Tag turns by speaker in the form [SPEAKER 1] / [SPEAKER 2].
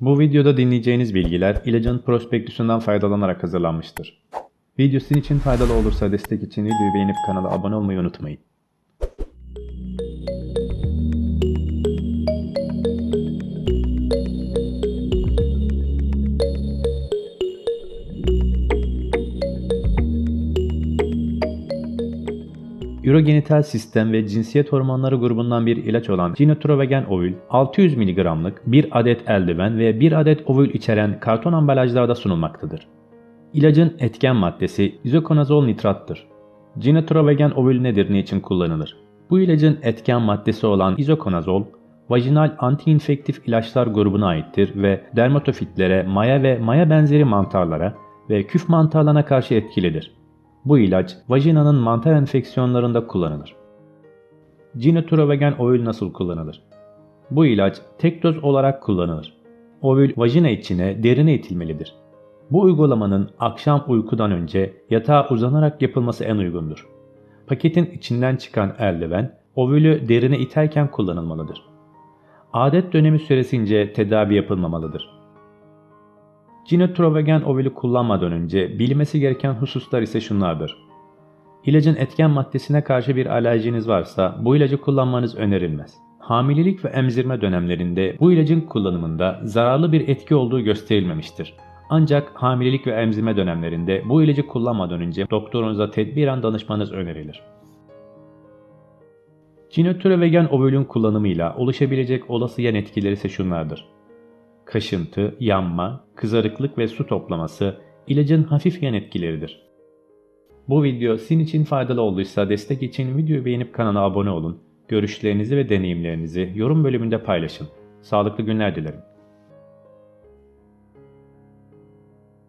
[SPEAKER 1] Bu videoda dinleyeceğiniz bilgiler ilacın prospektüsünden faydalanarak hazırlanmıştır. Video sizin için faydalı olursa destek için videoyu beğenip kanala abone olmayı unutmayın. Ürogenital sistem ve cinsiyet hormonları grubundan bir ilaç olan Ginotrovagen ovül 600 mg'lık bir adet eldiven ve bir adet ovül içeren karton ambalajlarda sunulmaktadır. İlacın etken maddesi izokonazol nitrattır. Ginotrovagen ovül nedir, niçin kullanılır? Bu ilacın etken maddesi olan izokonazol, vajinal antiinfektif ilaçlar grubuna aittir ve dermatofitlere, maya ve maya benzeri mantarlara ve küf mantarlarına karşı etkilidir. Bu ilaç vajinanın mantar enfeksiyonlarında kullanılır. Ginotrovagen ovül nasıl kullanılır? Bu ilaç tek doz olarak kullanılır. Ovül vajina içine derine itilmelidir. Bu uygulamanın akşam uykudan önce yatağa uzanarak yapılması en uygundur. Paketin içinden çıkan eldiven ovülü derine iterken kullanılmalıdır. Adet dönemi süresince tedavi yapılmamalıdır. Ginotrovagen ovülü kullanmadan önce bilmesi gereken hususlar ise şunlardır. İlacın etken maddesine karşı bir alerjiniz varsa bu ilacı kullanmanız önerilmez. Hamilelik ve emzirme dönemlerinde bu ilacın kullanımında zararlı bir etki olduğu gösterilmemiştir. Ancak hamilelik ve emzirme dönemlerinde bu ilacı kullanmadan önce doktorunuza tedbiren danışmanız önerilir. Ginotrovagen ovülün kullanımıyla oluşabilecek olası yan etkileri ise şunlardır kaşıntı, yanma, kızarıklık ve su toplaması ilacın hafif yan etkileridir. Bu video sizin için faydalı olduysa destek için videoyu beğenip kanala abone olun. Görüşlerinizi ve deneyimlerinizi yorum bölümünde paylaşın. Sağlıklı günler dilerim.